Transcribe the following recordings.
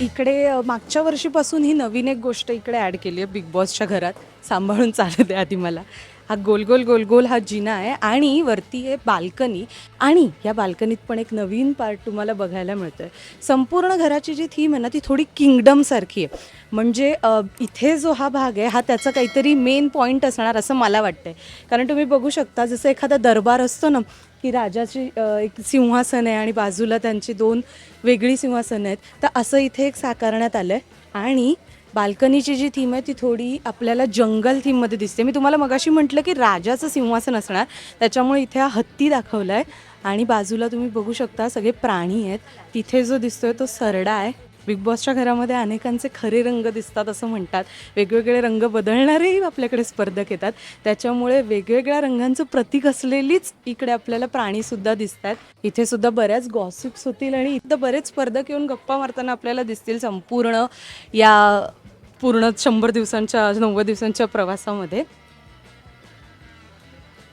इकडे मागच्या वर्षीपासून ही नवीन एक गोष्ट इकडे ॲड केली आहे बिग बॉसच्या घरात. सांभाळून चालत आहे आधी मला. हा गोल गोल गोल गोल हा जिना आहे आणि वरती आहे बाल्कनी आणि या बाल्कनीत पण एक नवीन पार्ट तुम्हाला बघायला मिळतो आहे संपूर्ण घराची जी थीम आहे ना ती थोडी किंगडमसारखी आहे. म्हणजे इथे जो हा भाग आहे हा त्याचा काहीतरी मेन पॉईंट असणार असं मला वाटतं आहे कारण तुम्ही बघू शकता जसं एखादा दरबार असतो ना की राजाची एक सिंहासन आहे आणि बाजूला त्यांची दोन वेगळी सिंहासनं आहेत तर असं इथे एक साकारण्यात आलं आहे आणि बाल्कनीची जी थीम आहे ती थोडी आपल्याला जंगल थीममध्ये दिसते. मी तुम्हाला मगाशी म्हटलं की राजाचं सिंहासन असणार त्याच्यामुळे इथे हा हत्ती दाखवला आहे आणि बाजूला तुम्ही बघू शकता सगळे प्राणी आहेत. तिथे जो दिसतोय तो सरडा आहे. बिग बॉसच्या घरामध्ये अनेकांचे खरे रंग दिसतात असं म्हणतात. वेगवेगळे रंग बदलणारेही आपल्याकडे स्पर्धक येतात. त्याच्यामुळे वेगवेगळ्या रंगांचं प्रतीक असलेलीच इकडे आपल्याला प्राणीसुद्धा दिसतात इथे सुद्धा बऱ्याच गॉसिप्स होतील आणि इथं बरेच स्पर्धक येऊन गप्पा मारताना आपल्याला दिसतील संपूर्ण या पूर्ण शंभर दिवसांच्या नव्वद दिवसांच्या प्रवासामध्ये.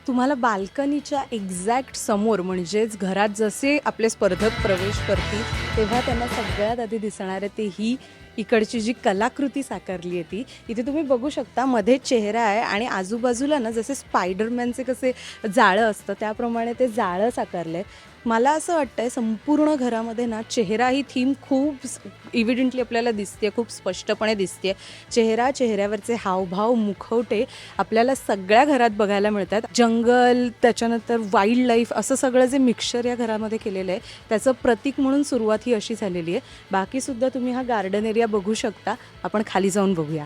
तुम्हाला बाल्कनीच्या एक्झॅक्ट समोर म्हणजेच घरात जसे आपले स्पर्धक प्रवेश करतील तेव्हा त्यांना सगळ्यात आधी दिसणार आहे ते ही इकडची जी कलाकृती साकारली आहे ती. इथे तुम्ही बघू शकता मध्ये चेहरा आहे आणि आजूबाजूला ना जसे स्पायडरमॅनचे कसे जाळं असतं त्याप्रमाणे ते जाळं साकारलं आहे मला असं वाटतं आहे संपूर्ण घरामध्ये ना चेहरा ही थीम खूप इव्हिडेंटली आपल्याला दिसते खूप स्पष्टपणे दिसते चेहरा चेहऱ्यावरचे हावभाव मुखवटे आपल्याला सगळ्या घरात बघायला मिळतात. जंगल त्याच्यानंतर वाईल्ड लाईफ असं सगळं जे मिक्सचर या घरामध्ये केलेलं आहे त्याचं प्रतीक म्हणून सुरुवात ही अशी झालेली आहे. बाकीसुद्धा तुम्ही हा गार्डन एरिया बघू शकता. आपण खाली जाऊन बघूया.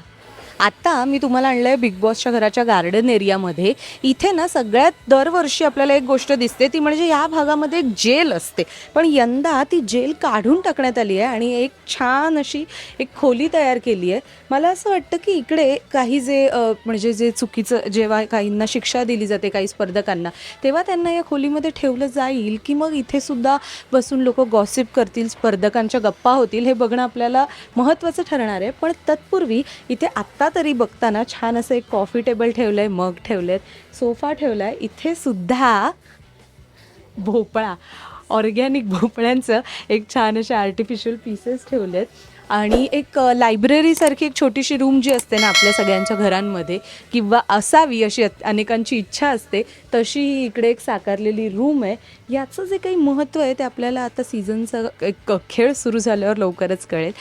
आता मी तुम्हाला आणलं आहे बिग बॉसच्या घराच्या गार्डन एरियामध्ये इथे ना सगळ्यात दरवर्षी आपल्याला एक गोष्ट दिसते ती म्हणजे या भागामध्ये एक जेल असते. पण यंदा ती जेल काढून टाकण्यात आली आहे आणि एक छान अशी एक खोली तयार केली आहे मला असं वाटतं की इकडे काही जे म्हणजे जे चुकीचं जेव्हा काहींना शिक्षा दिली जाते काही स्पर्धकांना तेव्हा त्यांना या खोलीमध्ये ठेवलं जाईल की मग इथे सुद्धा बसून लोक गॉसिप करतील स्पर्धकांच्या गप्पा होतील हे बघणं आपल्याला महत्त्वाचं ठरणार आहे. पण तत्पूर्वी इथे आत्ता तरी बघताना छान असं एक कॉफी टेबल ठेवलं आहे मग ठेवले आहेत सोफा ठेवला आहे इथे सुद्धा भोपळा ऑर्गॅनिक भोपळ्यांचं एक छान असे आर्टिफिशियल पीसेस ठेवले आहेत आणि एक लायब्ररीसारखी एक छोटीशी रूम जी असते ना आपल्या सगळ्यांच्या घरांमध्ये किंवा असावी अशी अनेकांची इच्छा असते तशी ही इकडे एक साकारलेली रूम आहे. याचं जे काही महत्त्व आहे ते आपल्याला आता सीझनचा एक खेळ सुरू झाल्यावर लवकरच कळेल.